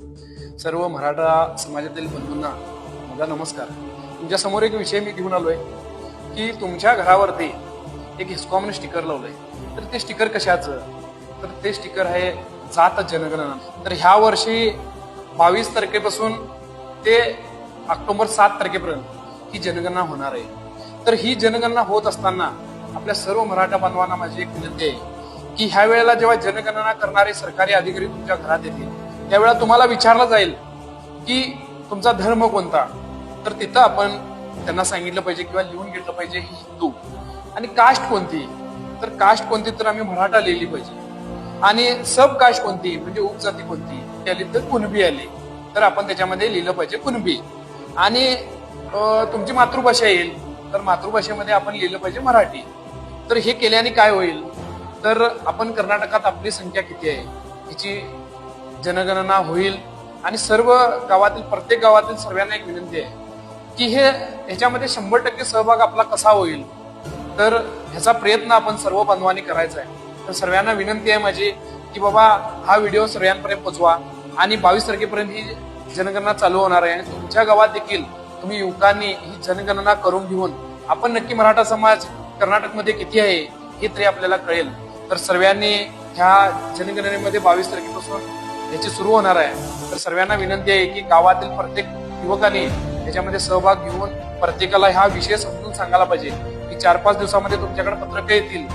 सर्व मराठा समाजातील बंधूंना माझा नमस्कार. तुमच्यासमोर एक विषय मी घेऊन आलोय की तुमच्या घरावरती एक हिस्कॉमने स्टिकर लावलंय. तर ते स्टिकर कशाचं? तर ते स्टिकर आहे जात जनगणना. तर ह्या वर्षी बावीस तारखेपासून ते ऑक्टोबर सात तारखेपर्यंत ही जनगणना होणार आहे. तर ही जनगणना होत असताना आपल्या सर्व मराठा बांधवांना माझी एक विनंती आहे की ह्या वेळेला जेव्हा जनगणना करणारे सरकारी अधिकारी तुमच्या घरात येतील त्यावेळेला तुम्हाला विचारलं जाईल की तुमचा धर्म कोणता? तर तिथं आपण त्यांना सांगितलं पाहिजे किंवा लिहून घेतलं पाहिजे हिंदू. आणि कास्ट कोणती? तर कास्ट कोणती तर आम्ही मराठा लिहिली पाहिजे. आणि सब कास्ट कोणती? म्हणजे उपजाती कोणती? ती आली तर कुणबी आली. तर आपण त्याच्यामध्ये लिहिलं पाहिजे कुणबी. आणि तुमची मातृभाषा येईल. तर मातृभाषेमध्ये आपण लिहिलं पाहिजे मराठी. तर हे केल्याने काय होईल? तर आपण कर्नाटकात आपली संख्या किती आहे? हिची जनगणना होईल. आणि सर्व गावातील प्रत्येक गावातील सर्वांना एक विनंती आहे की हे ह्याच्यामध्ये शंभर टक्के सहभाग आपला कसा होईल? तर ह्याचा प्रयत्न आपण सर्व बांधवांनी करायचा आहे. तर सर्वांना विनंती आहे माझी की बाबा हा व्हिडिओ सर्वांपर्यंत पोचवा. आणि बावीस तारखेपर्यंत ही जनगणना चालू होणार आहे. आणि तुमच्या गावात देखील तुम्ही युवकांनी ही जनगणना करून घेऊन आपण नक्की मराठा समाज कर्नाटकमध्ये किती आहे हे तरी आपल्याला कळेल. तर सर्वांनी ह्या जनगणनेमध्ये बावीस तारखेपासून याची सुरू होणार आहे. तर सर्वांना विनंती आहे की गावातील प्रत्येक युवकाने याच्यामध्ये सहभाग घेऊन प्रत्येकाला हा विषय समजून सांगायला पाहिजे की चार पाच दिवसामध्ये तुमच्याकडे पत्रकं येतील.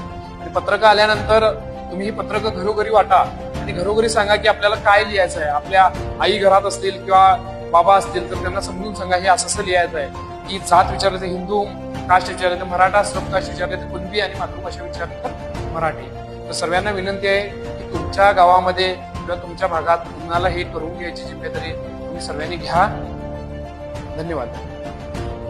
आणि पत्रकं आल्यानंतर तुम्ही ही पत्रकं घरोघरी वाटा आणि घरोघरी सांगा की आपल्याला काय लिहायचं आहे. आपल्या आई घरात असतील किंवा बाबा असतील तर त्यांना समजून सांगा हे असं असं लिहायचं आहे. की जात विचारलं तर हिंदू कास्ट विचारलं तर मराठा सब कास्ट विचारलं तर कुणबी आणि मातृभाषा विचारलं तर मराठी. तर सर्वांना विनंती आहे की तुमच्या गावामध्ये किंवा तुमच्या भागात कुणाला हे करून घ्यायची जिम्मेदारी तुम्ही सर्वांनी घ्या. धन्यवाद.